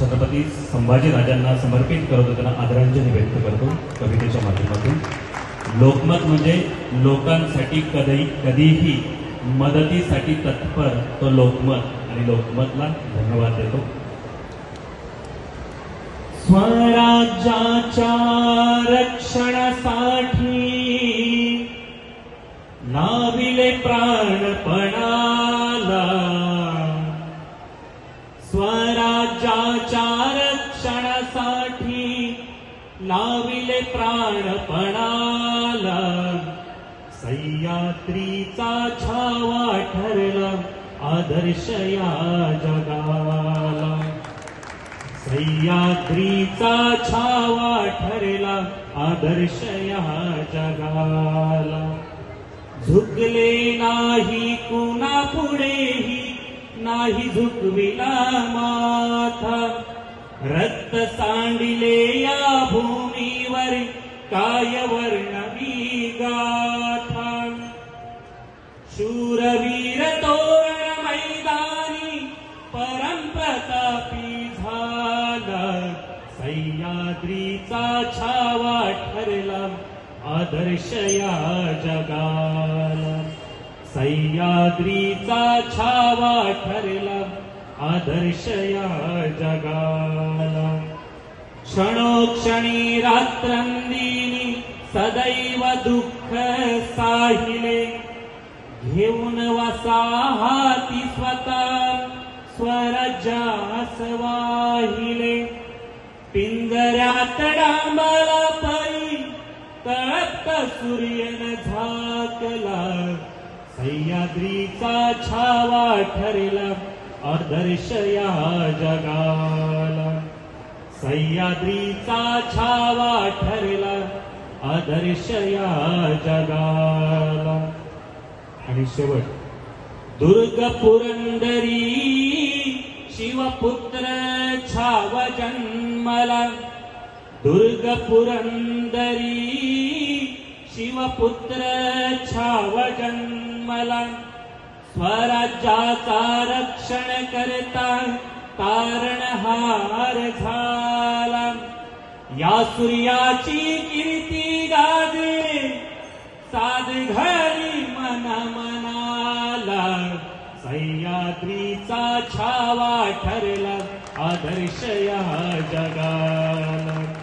छत्रपती संभाजीराजांना समर्पित करतो त्यांना आदरांजली व्यक्त करतो कवितेच्या माध्यमातून. लोकमत म्हणजे लोकांसाठी कधी कधीही मदतीसाठी तत्पर तो लोकमत आणि लोकमतला धन्यवाद देतो. स्वराज्याच्या रक्षणासाठी लाविले प्राणपणाला सह्याद्रीचा छावा ठरला आदर्श या जगाला. सह्याद्रीचा छावा ठरला आदर्श या जगाला. झुकले नाही कुणा पुढेही नाही झुकविला माथा. रक्त सांडिले या भूमीवर काय वर्णवी गाथा शूरवीर तोरण मैदानी परमप्रतापी झाला. सह्याद्रीचा छावा ठरला आदर्श या जगाला. सह्याद्रीचा छावा ठरला आदर्श या जगाला क्षणोक्षणी रात्रंदिनी सदैव दुःख साहिले. घेऊन वसा हाती स्वतः स्वरजास वाहिले पिंजऱ्यात डांबला परी तळप्त सूर्यन झाकला. सह्याद्रीचा छावा ठरला. आदर्श या जगाला. सह्याद्रीचा छावा ठरला आदर्श या जगाला. आणि शेवट दुर्ग पुरंदरी शिवपुत्र छाव जन्मला. दुर्ग पुरंदरी शिवपुत्र छाव जन्मला. स्वराज्याचा रक्षण करता तारणहार झाला. या सूर्याची कीर्ती गाजे साध घरी मना मनाला. सह्याद्रीचा छावा ठरला आदर्श या जगाला.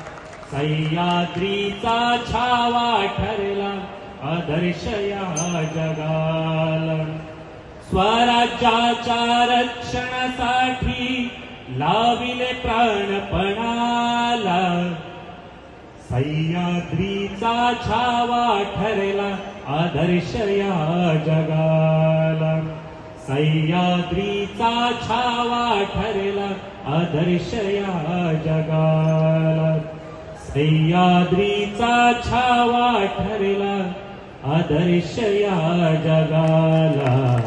सह्याद्रीचा छावा ठरला आदर्श या जगाला. स्वराज्याच्या रक्षणासाठी लाविले प्राणपणाला. सह्याद्रीचा छावा ठरला आदर्श या जगाला. सह्याद्रीचा छावा ठरला आदर्श या जगाला. सह्याद्रीचा छावा ठरला आदर्श या जगाला.